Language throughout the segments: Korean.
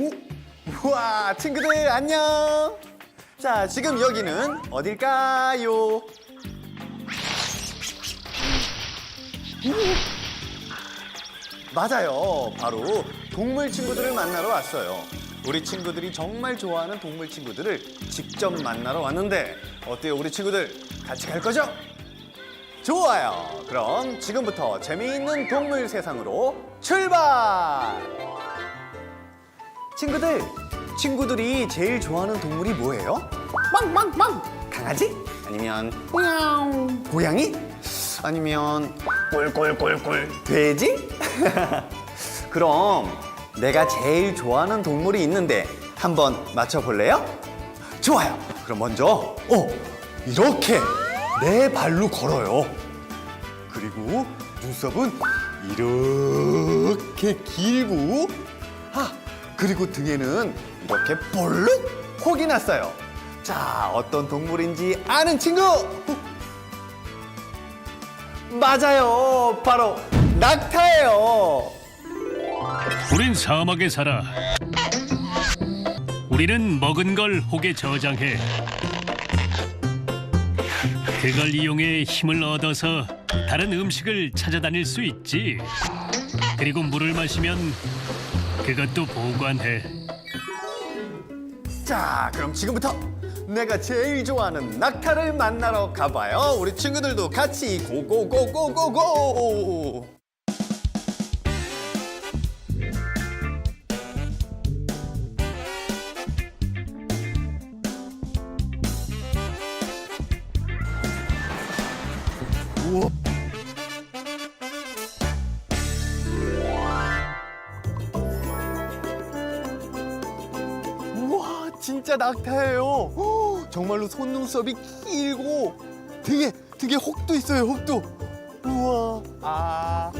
오, 우와, 친구들 안녕. 자, 지금 여기는 어딜까요? 맞아요. 바로 동물 친구들을 만나러 왔어요. 우리 친구들이 정말 좋아하는 동물 친구들을 직접 만나러 왔는데 어때요, 우리 친구들? 같이 갈 거죠? 좋아요. 그럼 지금부터 재미있는 동물 세상으로 출발! 친구들, 친구들이 제일 좋아하는 동물이 뭐예요? 빵빵빵! 강아지? 아니면 야옹 고양이? 아니면 꿀꿀꿀꿀 돼지? 그럼 내가 제일 좋아하는 동물이 있는데 한번 맞춰볼래요? 좋아요. 그럼 먼저 어 이렇게 네 발로 걸어요. 그리고 눈썹은 이렇게 길고 아 그리고 등에는 이렇게 볼록 혹이 났어요. 자 어떤 동물인지 아는 친구? 맞아요. 바로 낙타예요. 우린 사막에 살아. 우리는 먹은 걸 혹에 저장해. 그걸 이용해 힘을 얻어서 다른 음식을 찾아다닐 수 있지. 그리고 물을 마시면 그것도 보관해. 자, 그럼 지금부터 내가 제일 좋아하는 낙타를 만나러 가봐요. 우리 친구들도 같이 고고고고고고. 진짜 낙타예요. 오, 정말로 속눈썹이 길고 등에 등에 혹도 있어요 혹도. 우와. 아.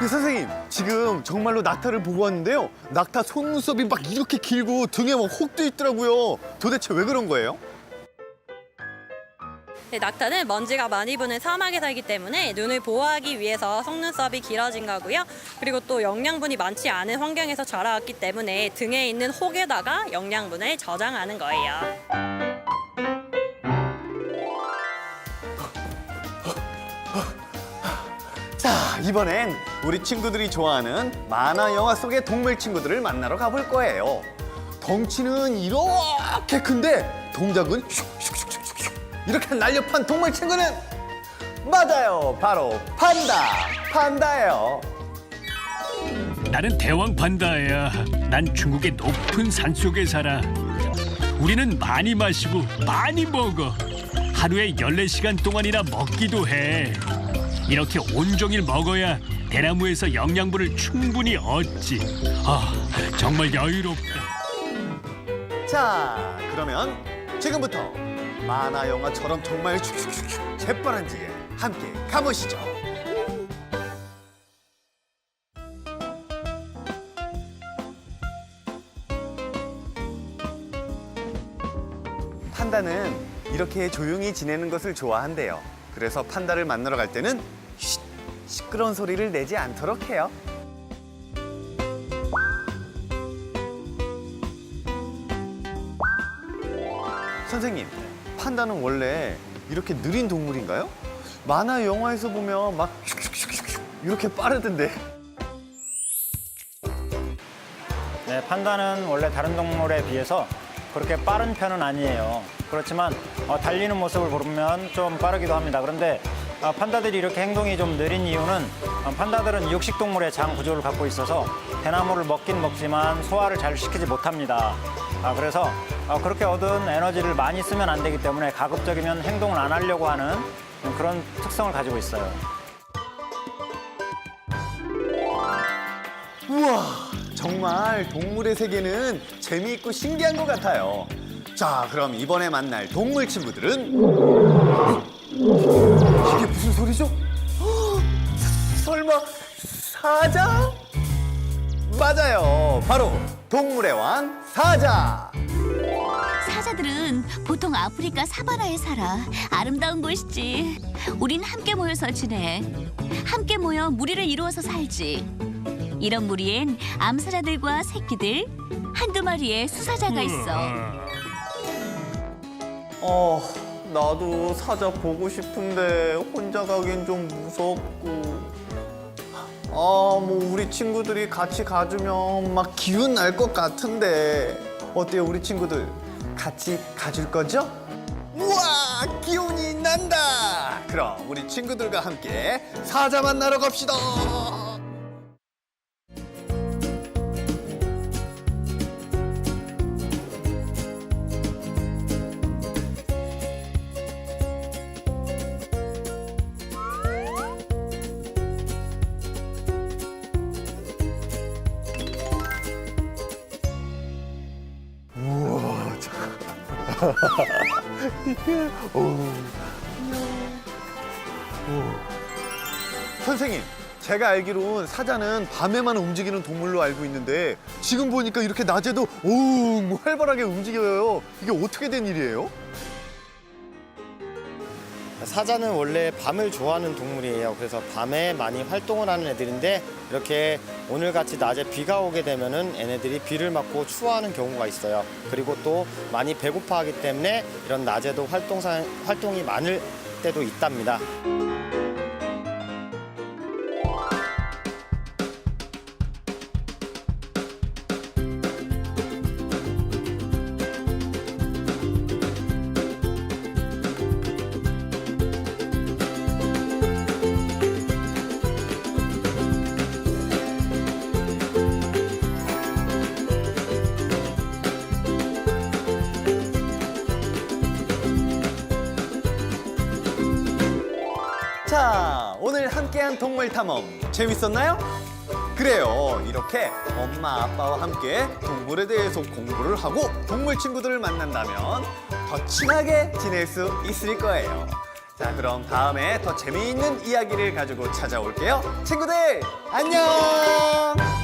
네, 선생님 지금 정말로 낙타를 보고 왔는데요. 낙타 속눈썹이 막 이렇게 길고 등에 막 혹도 있더라고요. 도대체 왜 그런 거예요? 네, 낙타는 먼지가 많이 부는 사막에 살기 때문에 눈을 보호하기 위해서 속눈썹이 길어진 거고요. 그리고 또 영양분이 많지 않은 환경에서 자라왔기 때문에 등에 있는 혹에다가 영양분을 저장하는 거예요. 자, 이번엔 우리 친구들이 좋아하는 만화 영화 속의 동물 친구들을 만나러 가볼 거예요. 덩치는 이렇게 큰데 동작은 슉슉슉슉슉 이렇게 날렵한 동물 친구는 맞아요. 바로 판다. 판다예요. 나는 대왕 판다야. 난 중국의 높은 산 속에 살아. 우리는 많이 마시고 많이 먹어. 하루에 14시간 동안이나 먹기도 해. 이렇게 온종일 먹어야 대나무에서 영양분을 충분히 얻지. 아, 정말 여유롭다. 자, 그러면 지금부터 만화 영화처럼 정말 슉슉슉슉 재빠른지게 함께 가보시죠. 판다는 이렇게 조용히 지내는 것을 좋아한대요. 그래서 판다를 만나러 갈 때는 쉿, 시끄러운 소리를 내지 않도록 해요. 선생님, 판다는 원래 이렇게 느린 동물인가요? 만화 영화에서 보면 막 이렇게 빠르던데. 네, 판다는 원래 다른 동물에 비해서 그렇게 빠른 편은 아니에요. 그렇지만 어, 달리는 모습을 보면 좀 빠르기도 합니다. 그런데 어, 판다들이 이렇게 행동이 좀 느린 이유는 어, 판다들은 육식 동물의 장 구조를 갖고 있어서 대나무를 먹긴 먹지만 소화를 잘 시키지 못합니다. 아, 그래서 어, 그렇게 얻은 에너지를 많이 쓰면 안 되기 때문에 가급적이면 행동을 안 하려고 하는 그런 특성을 가지고 있어요. 우와, 정말 동물의 세계는 재미있고 신기한 것 같아요. 자, 그럼 이번에 만날 동물 친구들은 이게 무슨 소리죠? 헉, 설마 사자? 맞아요. 바로 동물의 왕 사자. 사자들은 보통 아프리카 사바나에 살아. 아름다운 곳이지. 우린 함께 모여서 지내. 함께 모여 무리를 이루어서 살지. 이런 무리엔 암사자들과 새끼들, 한두 마리의 수사자가 있어. 어, 나도 사자 보고 싶은데 혼자 가긴 좀 무섭고. 아, 뭐 우리 친구들이 같이 가주면 막 기운 날 것 같은데. 어때요, 우리 친구들? 같이 가줄 거죠? 우와, 기운이 난다. 그럼 우리 친구들과 함께 사자 만나러 갑시다. 선생님, 제가 알기론 사자는 밤에만 움직이는 동물로 알고 있는데 지금 보니까 이렇게 낮에도 오 활발하게 움직여요. 이게 어떻게 된 일이에요? 사자는 원래 밤을 좋아하는 동물이에요. 그래서 밤에 많이 활동을 하는 애들인데 이렇게 오늘같이 낮에 비가 오게 되면은 얘네들이 비를 맞고 추워하는 경우가 있어요. 그리고 또 많이 배고파하기 때문에 이런 낮에도 활동상 활동이 많을 때도 있답니다. 자, 오늘 함께한 동물 탐험 재밌었나요? 그래요. 이렇게 엄마 아빠와 함께 동물에 대해서 공부를 하고 동물 친구들을 만난다면 더 친하게 지낼 수 있을 거예요. 자, 그럼 다음에 더 재미있는 이야기를 가지고 찾아올게요. 친구들, 안녕!